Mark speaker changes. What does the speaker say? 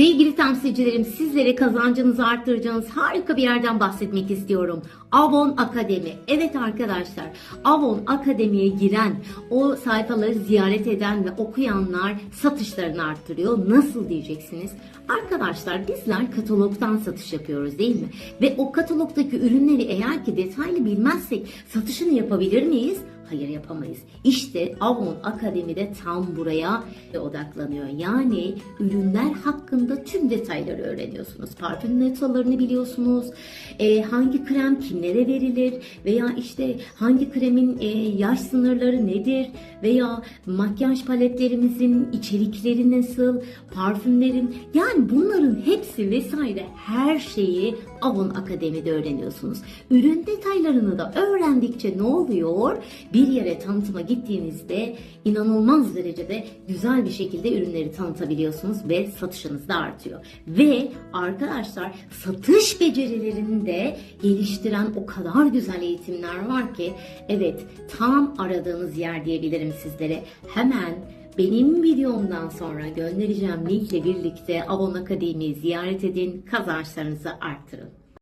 Speaker 1: Sevgili temsilcilerim sizlere kazancınızı arttıracağınız harika bir yerden bahsetmek istiyorum. Avon Akademi. Evet arkadaşlar Avon Akademi'ye giren, o sayfaları ziyaret eden ve okuyanlar satışlarını arttırıyor. Nasıl diyeceksiniz? Arkadaşlar bizler katalogdan satış yapıyoruz değil mi? Ve o katalogdaki ürünleri eğer ki detaylı bilmezsek satışını yapabilir miyiz? Hayır yapamayız. İşte Avon Akademi'de tam buraya odaklanıyor. Yani ürünler hakkında tüm detayları öğreniyorsunuz. Parfüm notalarını biliyorsunuz. Ee, hangi krem kimlere verilir veya işte hangi kremin e, yaş sınırları nedir veya makyaj paletlerimizin içerikleri nasıl, parfümlerin yani bunların hepsi vesaire her şeyi Avon Akademi'de öğreniyorsunuz. Ürün detaylarını da öğrendikçe ne oluyor? Bir yere tanıtıma gittiğinizde inanılmaz derecede güzel bir şekilde ürünleri tanıtabiliyorsunuz ve satışınız da artıyor. Ve arkadaşlar satış becerilerini de geliştiren o kadar güzel eğitimler var ki evet tam aradığınız yer diyebilirim sizlere. Hemen benim videomdan sonra göndereceğim linkle birlikte Avon Akademi'yi ziyaret edin, kazançlarınızı arttırın.